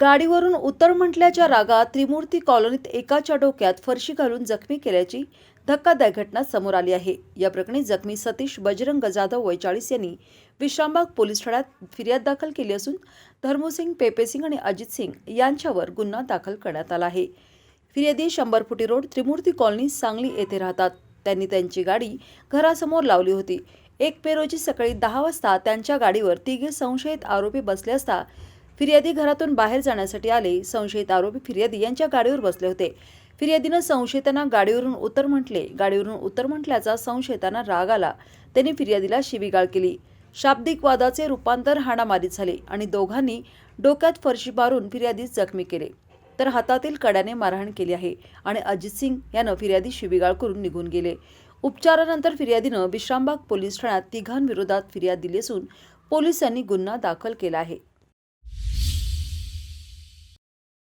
गाडीवरून उतर म्हटल्याच्या रागात त्रिमूर्ती कॉलनीत एकाच्या डोक्यात फरशी घालून जखमी केल्याची धक्कादायक घटना समोर आली आहे. या प्रकरणी जखमी सतीश बजरंग जाधव वैचाळीस यांनी विश्रामबाग पोलीस ठाण्यात फिर्याद दाखल केली असून धर्मसिंग पेपेसिंग आणि अजित सिंग यांच्यावर गुन्हा दाखल करण्यात आला आहे. फिर्यादी शंभर फुटी रोड त्रिमूर्ती कॉलनी सांगली येथे राहतात. त्यांनी त्यांची गाडी घरासमोर लावली होती. एक मे रोजी सकाळी दहा वाजता त्यांच्या गाडीवर तिघे संशयित आरोपी बसले असता फिर्यादी घरातून बाहेर जाण्यासाठी आले. संशयित आरोपी फिर्यादी यांच्या गाडीवर बसले होते. फिर्यादीनं संशयितांना गाडीवरून उतर म्हटले. गाडीवरून उतर म्हटल्याचा संशयितांना राग आला. त्यांनी फिर्यादीला शिवीगाळ केली. शाब्दिक वादाचे रूपांतर हाणामारीत झाले आणि दोघांनी डोक्यात फरशी मारून फिर्यादीस जखमी केले. तर हातातील कड्याने मारहाण केली आहे आणि अजित सिंग यानं फिर्यादी शिवीगाळ करून निघून गेले. उपचारानंतर फिर्यादीनं विश्रामबाग पोलीस ठाण्यात तिघांविरोधात फिर्याद दिली असून पोलिसांनी गुन्हा दाखल केला आहे.